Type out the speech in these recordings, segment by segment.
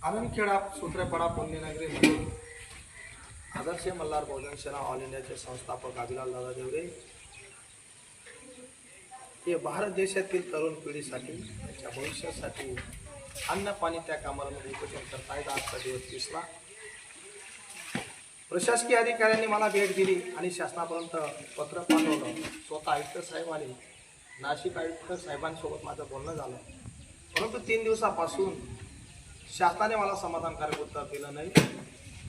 आनंदखेडा सूत्रपडा पुण्यनगरी म्हणून आदर्श मल्हार बहुजन सेना ऑल इंडियाचे संस्थापक अभिलाल दादा देवरे हे भारत देशातील तरुण पिढीसाठी त्यांच्या भविष्यासाठी अन्न पाणी त्या कामाला म्हणजे उपोषण करतायत आजचा दिवस दिसला प्रशासकीय अधिकाऱ्यांनी मला भेट दिली आणि शासनापर्यंत पत्र पाठवलं. स्वतः आयुक्त साहेब नाशिक आयुक्त साहेबांसोबत माझं बोलणं झालं. परंतु तीन दिवसापासून शासनाने मला समाधानकारक उत्तर दिलं नाही.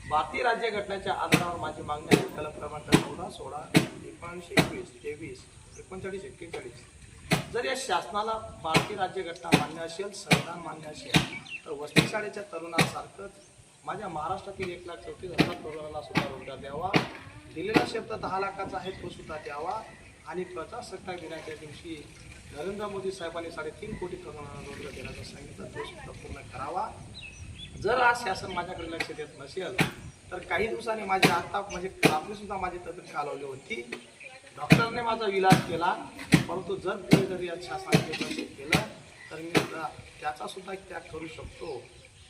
भारतीय राज्यघटनेच्या आधारावर माझी मागणी आहे कलम क्रमांक चौदा सोळा एकोणीसशे एकवीस तेवीस एकोणचाळीस एक्केचाळीस. जर या शासनाला भारतीय राज्यघटना मान्य असेल संविधान मान्य असेल तर वस्तीशाळेच्या तरुणासारखंच माझ्या महाराष्ट्रातील एक लाख चौतीस हजार तरुणाला सुद्धा रोजगार द्यावा. दिलेला शब्द दहा लाखाचा आहे तो सुद्धा द्यावा. आणि प्रजासत्ताक दिनाच्या दिवशी नरेंद्र मोदी साहेबांनी साडेतीन कोटी तरुणांना रोजगार देण्याचं सांगितलं तो सुद्धा पूर्ण करावा. जर आज शासन माझ्याकडे लक्ष देत नसेल तर काही दिवसांनी माझी आता म्हणजे आपली सुद्धा माझी तब्येत खालवली होती. डॉक्टरने माझा इलाज केला परंतु जर पुढे जरी या शासनाने लक्ष केलं तर मी त्याचा सुद्धा त्याग करू शकतो.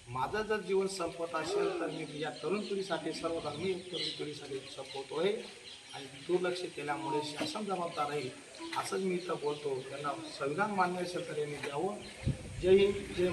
माझं जर जीवन संपत असेल तर मी या तरुण पिढीसाठी सर्व धर्मीय तरुण पिढीसाठी संपवतोय आणि दुर्लक्ष केल्यामुळे शासन जबाबदार आहे असंच मी इथं बोलतो. त्यांना संविधान मान्य असेल तर यांनी द्यावं. जय हिंद जय